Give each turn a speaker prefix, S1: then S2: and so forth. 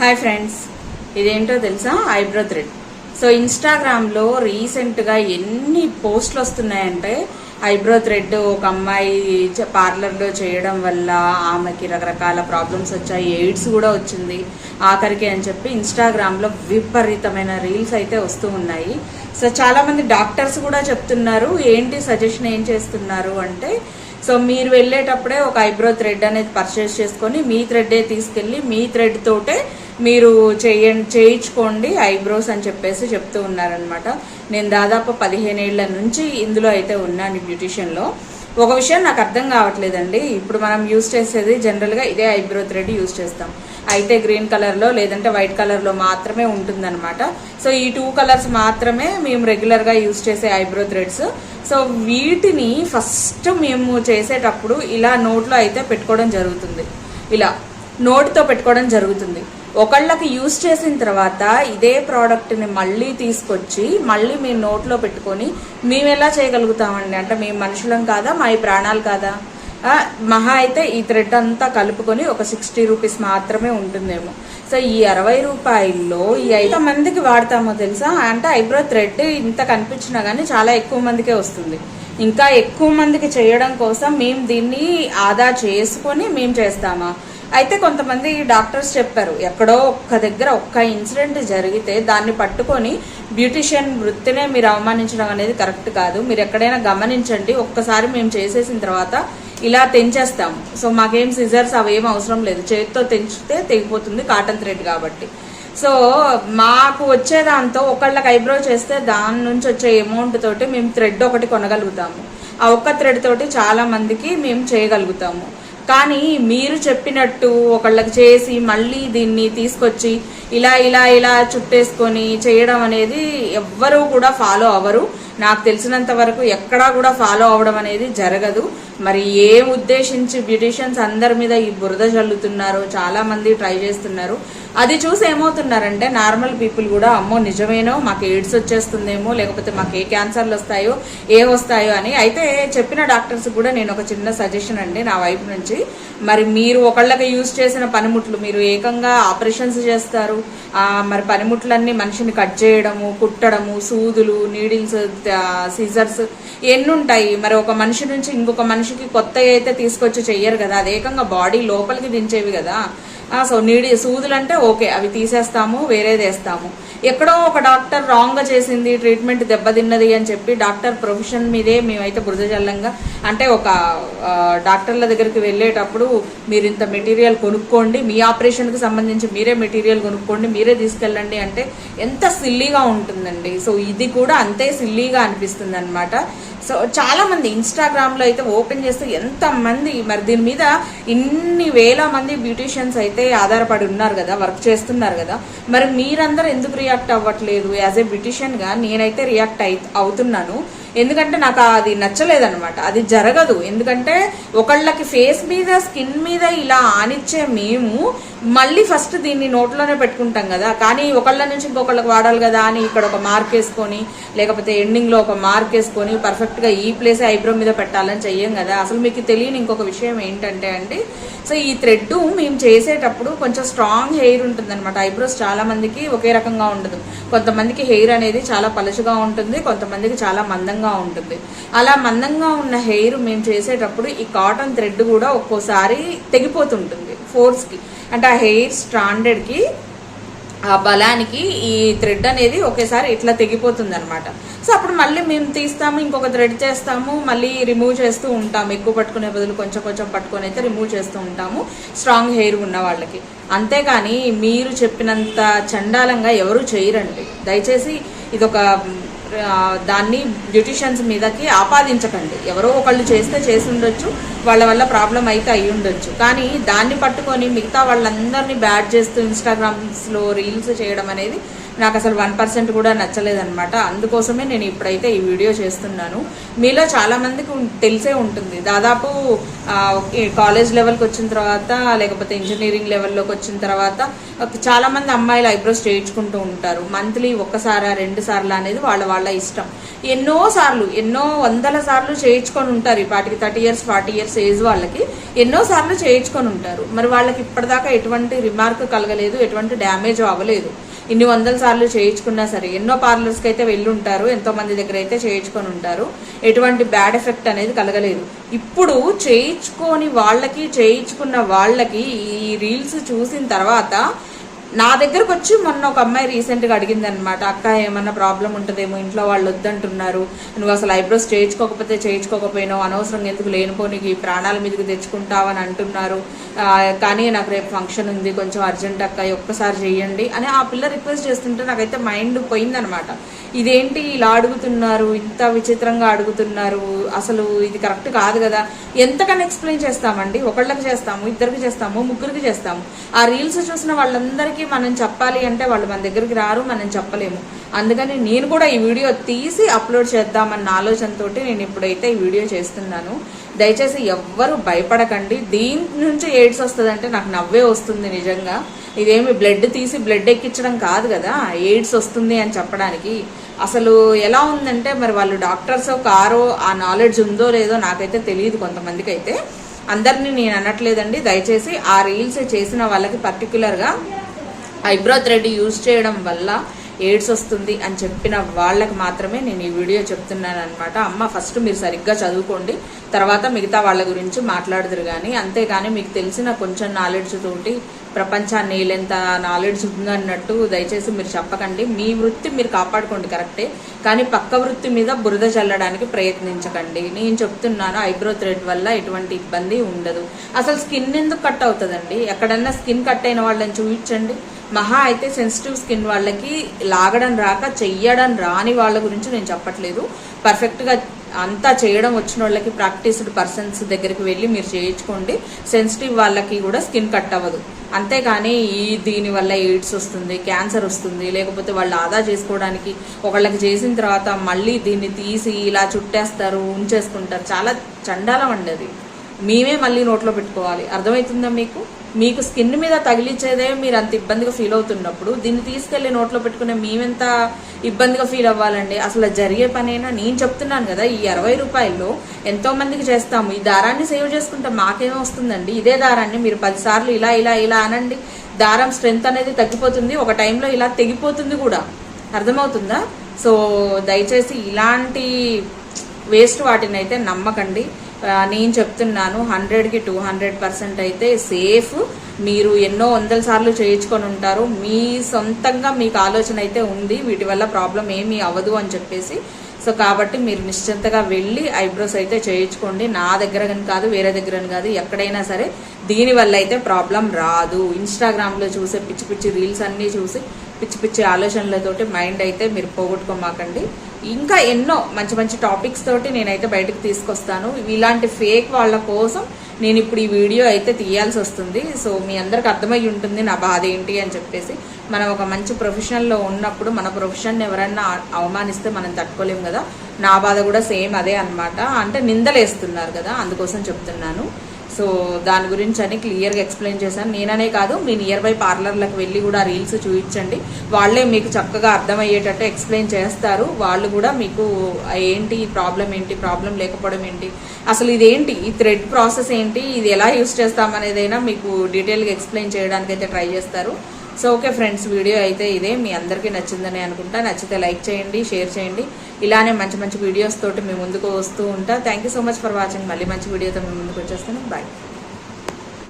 S1: Hi friends ఇదేంటో తెలుసా? Eyebrow thread so ఇన్స్టాగ్రామ్లో రీసెంట్గా ఎన్ని పోస్ట్లు వస్తున్నాయంటే ఐబ్రో థ్రెడ్ ఒక అమ్మాయి పార్లర్లో చేయడం వల్ల ఆమెకి రకరకాల ప్రాబ్లమ్స్ వచ్చాయి ఎయిడ్స్ కూడా వచ్చింది. ఆఖరికి అని చెప్పి ఇన్స్టాగ్రామ్లో విపరీతమైన రీల్స్ అయితే వస్తూ ఉన్నాయి. సో చాలామంది డాక్టర్స్ కూడా చెప్తున్నారు ఏంటి సజెషన్ ఏం చేస్తున్నారు అంటే సో మీరు వెళ్ళేటప్పుడే ఒక ఐబ్రో థ్రెడ్ అనేది పర్చేస్ చేసుకొని మీ థ్రెడ్డే తీసుకెళ్ళి మీ థ్రెడ్ తోటే మీరు చేయండి చేయించుకోండి ఐబ్రోస్ అని చెప్పేసి చెప్తూ ఉన్నారనమాట నేను దాదాపు పదిహేను ఏళ్ళ నుంచి ఇందులో అయితే ఉన్నాను బ్యూటిషియన్లో. ఒక విషయం నాకు అర్థం కావట్లేదండి. ఇప్పుడు మనం యూస్ చేసేది జనరల్గా ఇదే ఐబ్రో థ్రెడ్ యూస్ చేస్తాం. అయితే గ్రీన్ కలర్లో లేదంటే వైట్ కలర్లో మాత్రమే ఉంటుందన్నమాట. సో ఈ టూ కలర్స్ మాత్రమే మేము రెగ్యులర్గా యూస్ చేసే ఐబ్రో థ్రెడ్స్. సో వీటిని ఫస్ట్ మేము చేసేటప్పుడు ఇలా నోట్లో అయితే పెట్టుకోవడం జరుగుతుంది. ఇలా నోటితో పెట్టుకోవడం జరుగుతుంది. ఒకళ్ళకి యూస్ చేసిన తర్వాత ఇదే ప్రోడక్ట్ని మళ్ళీ తీసుకొచ్చి మళ్ళీ మేము నోట్లో పెట్టుకొని మేము ఎలా చేయగలుగుతామండి? అంటే మేము మనుషులం కాదా? మా ఈ ప్రాణాలు కాదా? మహా అయితే ఈ థ్రెడ్ అంతా కలుపుకొని ఒక సిక్స్టీ రూపీస్ మాత్రమే ఉంటుందేమో. సో ఈ అరవై రూపాయల్లో ఈ ఐదు మందికి వాడతామో తెలుసా? అంటే ఐబ్రో థ్రెడ్ ఇంత కనిపించినా కానీ చాలా ఎక్కువ మందికే వస్తుంది. ఇంకా ఎక్కువ మందికి చేయడం కోసం మేము దీన్ని ఆదా చేసుకొని మేము చేస్తామా? అయితే కొంతమంది డాక్టర్స్ చెప్పారు ఎక్కడో ఒక్క దగ్గర ఒక్క ఇన్సిడెంట్ జరిగితే దాన్ని పట్టుకొని బ్యూటిషియన్ వృత్తినే మీరు అవమానించడం అనేది కరెక్ట్ కాదు. మీరు ఎక్కడైనా గమనించండి ఒక్కసారి మేము చేసేసిన తర్వాత ఇలా తెంచేస్తాము సో మాకేం సిజర్స్ అవేం అవసరం లేదు. చేతితో తెంచితే తెగిపోతుంది కాటన్ థ్రెడ్ కాబట్టి. సో మాకు వచ్చే దాంతో ఒకళ్ళకి ఐబ్రో చేస్తే దాని నుంచి వచ్చే అమౌంట్ తోటి మేము థ్రెడ్ ఒకటి కొనగలుగుతాము. ఆ ఒక్క థ్రెడ్ తోటి చాలా మందికి మేము చేయగలుగుతాము. కానీ మీరు చెప్పినట్టు ఒకళ్ళకి చేసి మళ్ళీ దీన్ని తీసుకొచ్చి ఇలా ఇలా ఇలా చుట్టేసుకొని చేయడం అనేది ఎవ్వరూ కూడా ఫాలో అవ్వరు. నాకు తెలిసినంత వరకు ఎక్కడా కూడా ఫాలో అవ్వడం అనేది జరగదు. మరి ఏం ఉద్దేశించి బ్యూటిషియన్స్ అందరి మీద ఈ బురద చల్లుతున్నారో చాలామంది ట్రై చేస్తున్నారు. అది చూసి ఏమవుతున్నారంటే నార్మల్ పీపుల్ కూడా అమ్మో నిజమేనో మాకు ఎయిడ్స్ వచ్చేస్తుందేమో లేకపోతే మాకు ఏ క్యాన్సర్లు వస్తాయో ఏ వస్తాయో అని. అయితే చెప్పిన డాక్టర్స్ కూడా నేను ఒక చిన్న సజెషన్ అండి నా వైపు నుంచి. మరి మీరు ఒకళ్ళకి యూజ్ చేసిన పనిముట్లు మీరు ఏకంగా ఆపరేషన్స్ చేస్తారు. మరి పనిముట్లన్నీ మనిషిని కట్ చేయడము కుట్టడము సూదులు నీడిల్స్ సీజర్స్ ఎన్ని ఉంటాయి మరి ఒక మనిషి నుంచి ఇంకొక మనిషికి కొత్త అయితే తీసుకొచ్చి చెయ్యరు కదా. అది ఏకంగా బాడీ లోపలికి దించేవి కదా. సో నీడి సూదులు అంటే ఓకే అవి తీసేస్తాము వేరేది వేస్తాము. ఎక్కడో ఒక డాక్టర్ రాంగ్గా చేసింది ట్రీట్మెంట్ దెబ్బతిన్నది అని చెప్పి డాక్టర్ ప్రొఫెషన్ మీదే మేమైతే బురద జల్లంగా అంటే ఒక డాక్టర్ల దగ్గరికి వెళ్ళేటప్పుడు మీరు ఇంత మెటీరియల్ కొనుక్కోండి మీ ఆపరేషన్కి సంబంధించి మీరే మెటీరియల్ కొనుక్కోండి మీరే తీసుకెళ్ళండి అంటే ఎంత సిల్లీగా ఉంటుందండి. సో ఇది కూడా అంతే సిల్లీగా అనిపిస్తుంది అనమాట సో చాలామంది ఇన్స్టాగ్రామ్లో అయితే ఓపెన్ చేస్తే ఎంత మంది మరి దీని మీద ఇన్ని వేల మంది బ్యూటీషియన్స్ అయితే ఆధారపడి ఉన్నారు కదా వర్క్ చేస్తున్నారు కదా. మరి మీరందరూ ఎందుకు రియాక్ట్ అవ్వట్లేదు? యాజ్ ఏ బ్యూటీషియన్గా నేనైతే రియాక్ట్ అయి అవుతున్నాను. ఎందుకంటే నాకు అది నచ్చలేదనమాట అది జరగదు. ఎందుకంటే ఒకళ్ళకి ఫేస్ మీద స్కిన్ మీద ఇలా ఆనిచ్చే మేము మళ్ళీ ఫస్ట్ దీన్ని నోట్లోనే పెట్టుకుంటాం కదా. కానీ ఒకళ్ళ నుంచి ఇంకొకళ్ళకి వాడాలి కదా అని ఇక్కడ ఒక మార్క్ వేసుకొని లేకపోతే ఎండింగ్లో ఒక మార్క్ వేసుకొని పర్ఫెక్ట్గా ఈ ప్లేస్ ఐబ్రో మీద పెట్టాలని చెయ్యం కదా. అసలు మీకు తెలియని ఇంకొక విషయం ఏంటంటే అండి సో ఈ థ్రెడ్ మేము చేసేటప్పుడు కొంచెం స్ట్రాంగ్ హెయిర్ ఉంటుందన్నమాట. ఐబ్రోస్ చాలామందికి ఒకే రకంగా ఉండదు. కొంతమందికి హెయిర్ అనేది చాలా పలుచుగా ఉంటుంది కొంతమందికి చాలా మందంగా ఉంటుంది. అలా మందంగా ఉన్న హెయిర్ మేము చేసేటప్పుడు ఈ కాటన్ థ్రెడ్ కూడా ఒక్కోసారి తెగిపోతుంటుంది ఫోర్స్కి అంటే హెయిర్ స్టాండర్డ్కి ఆ బలానికి ఈ థ్రెడ్ అనేది ఒకేసారి ఇట్లా తెగిపోతుంది అనమాట సో అప్పుడు మళ్ళీ మేము తీస్తాము ఇంకొక థ్రెడ్ చేస్తాము మళ్ళీ రిమూవ్ చేస్తూ ఉంటాము. ఎక్కువ పట్టుకునే బదులు కొంచెం కొంచెం పట్టుకొని అయితే రిమూవ్ చేస్తూ ఉంటాము స్ట్రాంగ్ హెయిర్ ఉన్న వాళ్ళకి. అంతేగాని మీరు చెప్పినంత చండాలంగా ఎవరు చేయరండి. దయచేసి ఇదొక దాన్ని బ్యూటిషియన్స్ మీదకి ఆపాదించకండి. ఎవరో ఒకళ్ళు చేస్తే చేసి ఉండొచ్చు వాళ్ళ వల్ల ప్రాబ్లం అయితే అయి ఉండొచ్చు. కానీ దాన్ని పట్టుకొని మిగతా వాళ్ళందరినీ బ్యాడ్ చేస్తూ ఇన్స్టాగ్రామ్స్లో రీల్స్ చేయడం అనేది నాకు అసలు వన్ పర్సెంట్ కూడా నచ్చలేదన్నమాట. అందుకోసమే నేను ఇప్పుడైతే ఈ వీడియో చేస్తున్నాను. మీలో చాలామందికి తెలిసే ఉంటుంది. దాదాపు కాలేజ్ లెవెల్కి వచ్చిన తర్వాత లేకపోతే ఇంజనీరింగ్ లెవెల్లోకి వచ్చిన తర్వాత చాలామంది అమ్మాయిలు ఐబ్రోస్ చేయించుకుంటూ ఉంటారు. మంత్లీ ఒక్కసారా రెండు సార్లు అనేది వాళ్ళ వాళ్ళ ఇష్టం. ఎన్నో సార్లు ఎన్నో వందల సార్లు చేయించుకొని ఉంటారు. ఈ పాటికి thirty years forty years age వాళ్ళకి ఎన్నో సార్లు చేయించుకొని ఉంటారు. మరి వాళ్ళకి ఇప్పటిదాకా ఎటువంటి రిమార్క్ కలగలేదు ఎటువంటి డ్యామేజ్ అవ్వలేదు. ఇన్ని వందల సార్లు చేయించుకున్నా సరే ఎన్నో పార్లర్స్కి అయితే వెళ్ళి ఉంటారు ఎంతో మంది దగ్గర అయితే చేయించుకొని ఉంటారు. ఎటువంటి బ్యాడ్ ఎఫెక్ట్ అనేది కలగలేదు. ఇప్పుడు చేయించుకొని వాళ్ళకి చేయించుకున్న వాళ్ళకి ఈ రీల్స్ చూసిన తర్వాత నా దగ్గరకు వచ్చి మొన్న ఒక అమ్మాయి రీసెంట్గా అడిగింది అనమాట అక్క ఏమన్నా ప్రాబ్లం ఉంటుందేమో ఇంట్లో వాళ్ళు వద్దంటున్నారు నువ్వు అసలు ఐబ్రోస్ చేయించుకోకపోతే చేయించుకోకపోయినావు అనవసరంగా ఎందుకు లేనిపోనికి ప్రాణాల మీదకి తెచ్చుకుంటావని అంటున్నారు. కానీ నాకు రేపు ఫంక్షన్ ఉంది కొంచెం అర్జెంట్ అక్క ఒక్కసారి చేయండి అని ఆ పిల్ల రిక్వెస్ట్ చేస్తుంటే నాకైతే మైండ్ పోయిందనమాట ఇదేంటి ఇలా అడుగుతున్నారు ఇంత విచిత్రంగా అడుగుతున్నారు అసలు ఇది కరెక్ట్ కాదు కదా ఎంతకని ఎక్స్ప్లెయిన్ చేస్తామండి? ఒకళ్ళకి చేస్తాము ఇద్దరికి చేస్తాము ముగ్గురికి చేస్తాము. ఆ రీల్స్ చూసిన వాళ్ళందరికీ మనం చెప్పాలి అంటే వాళ్ళు మన దగ్గరికి రారు మనం చెప్పలేము. అందుకని నేను కూడా ఈ వీడియో తీసి అప్లోడ్ చేద్దామన్న ఆలోచనతో నేను ఇప్పుడైతే ఈ వీడియో చేస్తున్నాను. దయచేసి ఎవ్వరు భయపడకండి. దీని నుంచి ఎయిడ్స్ వస్తుందంటే నాకు నవ్వే వస్తుంది నిజంగా. ఇదేమి బ్లడ్ తీసి బ్లడ్ ఎక్కించడం కాదు కదా ఎయిడ్స్ వస్తుంది అని చెప్పడానికి. అసలు ఎలా ఉందంటే మరి వాళ్ళు డాక్టర్స్ కారో ఆ నాలెడ్జ్ ఉందో లేదో నాకైతే తెలియదు కొంతమందికి అయితే అందరినీ నేను అనట్లేదండి. దయచేసి ఆ రీల్స్ చేసిన వాళ్ళకి పర్టికులర్గా ఐబ్రో థ్రెడ్ యూజ్ చేయడం వల్ల ఎయిడ్స్ వస్తుంది అని చెప్పిన వాళ్ళకి మాత్రమే నేను ఈ వీడియో చెప్తున్నాను అనమాట అమ్మ ఫస్ట్ మీరు సరిగ్గా చదువుకోండి తర్వాత మిగతా వాళ్ళ గురించి మాట్లాడుదురు కానీ అంతేగాని మీకు తెలిసిన కొంచెం నాలెడ్జ్ తోటి ప్రపంచాన్ని ఏలేంత నాలెడ్జ్ ఉందన్నట్టు దయచేసి మీరు చెప్పకండి. మీ వృత్తి మీరు కాపాడుకోండి కరెక్టే కానీ పక్క వృత్తి మీద బురద చల్లడానికి ప్రయత్నించకండి. నేను చెప్తున్నాను ఐబ్రో థ్రెడ్ వల్ల ఎటువంటి ఇబ్బంది ఉండదు. అసలు స్కిన్ ఎందుకు కట్ అవుతుందండి? ఎక్కడన్నా స్కిన్ కట్ అయిన వాళ్ళని చూపించండి మహా అయితే సెన్సిటివ్ స్కిన్ వాళ్ళకి లాగడం రాక చెయ్యడం రాని వాళ్ళ గురించి నేను చెప్పట్లేదు. పర్ఫెక్ట్గా అంతా చేయడం వచ్చిన వాళ్ళకి ప్రాక్టీస్డ్ పర్సన్స్ దగ్గరికి వెళ్ళి మీరు చేయించుకోండి. సెన్సిటివ్ వాళ్ళకి కూడా స్కిన్ కట్ అవ్వదు. అంతేకాని ఈ దీని వల్ల ఎయిడ్స్ వస్తుంది క్యాన్సర్ వస్తుంది లేకపోతే వాళ్ళు ఆదా చేసుకోవడానికి ఒకళ్ళకి చేసిన తర్వాత మళ్ళీ దీన్ని తీసి ఇలా చుట్టేస్తారు ఉంచేసుకుంటారు. చాలా చండాలం అండి అది. మేమే మళ్ళీ నోట్లో పెట్టుకోవాలి. అర్థమవుతుందా మీకు? మీకు స్కిన్ మీద తగిలించేదే మీరు అంత ఇబ్బందిగా ఫీల్ అవుతున్నప్పుడు దీన్ని తీసుకెళ్ళి నోట్లో పెట్టుకునే మేమెంత ఇబ్బందిగా ఫీల్ అవ్వాలండి? అసలు జరిగే పనేనా? నేను చెప్తున్నాను కదా ఈ అరవై రూపాయల్లో ఎంతో మందికి చేస్తాము. ఈ దారాన్ని సేవ్ చేసుకుంటే మాకేమో వస్తుందండి? ఇదే దారాన్ని మీరు పదిసార్లు ఇలా ఇలా ఇలా అనండి. దారం స్ట్రెంత్ అనేది తగ్గిపోతుంది. ఒక టైంలో ఇలా తెగిపోతుంది కూడా. అర్థమవుతుందా? సో దయచేసి ఇలాంటి వేస్ట్ వాటిని అయితే నమ్మకండి. నేను చెప్తున్నాను హండ్రెడ్కి టూ హండ్రెడ్ పర్సెంట్ అయితే సేఫ్. మీరు ఎన్నో వందల సార్లు చేయించుకొని ఉంటారు. మీ సొంతంగా మీకు ఆలోచన అయితే ఉంది. వీటి వల్ల ప్రాబ్లం ఏమీ అవ్వదు అని చెప్పేసి. సో కాబట్టి మీరు నిశ్చింతగా వెళ్ళి ఐబ్రోస్ అయితే చేయించుకోండి. నా దగ్గర కానీ కాదు వేరే దగ్గర కాదు ఎక్కడైనా సరే. దీని వల్ల అయితే ప్రాబ్లం రాదు. ఇన్స్టాగ్రామ్లో చూసే పిచ్చి పిచ్చి రీల్స్ అన్నీ చూసి పిచ్చి పిచ్చి ఆలోచనలతోటి మైండ్ అయితే మీరు పోగొట్టుకోమాకండి. ఇంకా ఎన్నో మంచి మంచి టాపిక్స్ తోటి నేనైతే బయటకు తీసుకొస్తాను. ఇలాంటి ఫేక్ వాళ్ళ కోసం నేను ఇప్పుడు ఈ వీడియో అయితే తీయాల్సి వస్తుంది. సో మీ అందరికి అర్థమై ఉంటుంది నా బాధ ఏంటి అని చెప్పేసి. మనం ఒక మంచి ప్రొఫెషన్లో ఉన్నప్పుడు మన ప్రొఫెషన్ ఎవరైనా అవమానిస్తే మనం తట్టుకోలేము కదా. నా బాధ కూడా సేమ్ అదే అన్నమాట. అంటే నిందలేస్తున్నారు కదా అందుకోసం చెప్తున్నాను. సో దాని గురించి అని క్లియర్గా ఎక్స్ప్లెయిన్ చేశాను. నేననే కాదు మీ నియర్ బై పార్లర్లకు వెళ్ళి కూడా రీల్స్ చూపించండి వాళ్ళే మీకు చక్కగా అర్థమయ్యేటట్టు ఎక్స్ప్లెయిన్ చేస్తారు. వాళ్ళు కూడా మీకు ఏంటి ప్రాబ్లం ఏంటి ప్రాబ్లం లేకపోవడం ఏంటి అసలు ఇదేంటి ఈ థ్రెడ్ ప్రాసెస్ ఏంటి ఇది ఎలా యూస్ చేస్తామనేదైనా మీకు డీటెయిల్గా ఎక్స్ప్లెయిన్ చేయడానికి అయితే ట్రై చేస్తారు. సో ఓకే ఫ్రెండ్స్ వీడియో అయితే ఇదే. మీ అందరికీ నచ్చిందని అనుకుంటా. నచ్చితే లైక్ చేయండి షేర్ చేయండి. ఇలానే మంచి మంచి వీడియోస్ తోటి మీ ముందుకు వస్తూ ఉంటా. Thank you so much for watching మళ్ళీ మంచి వీడియోతో మీ ముందుకు వచ్చేస్తాను. బాయ్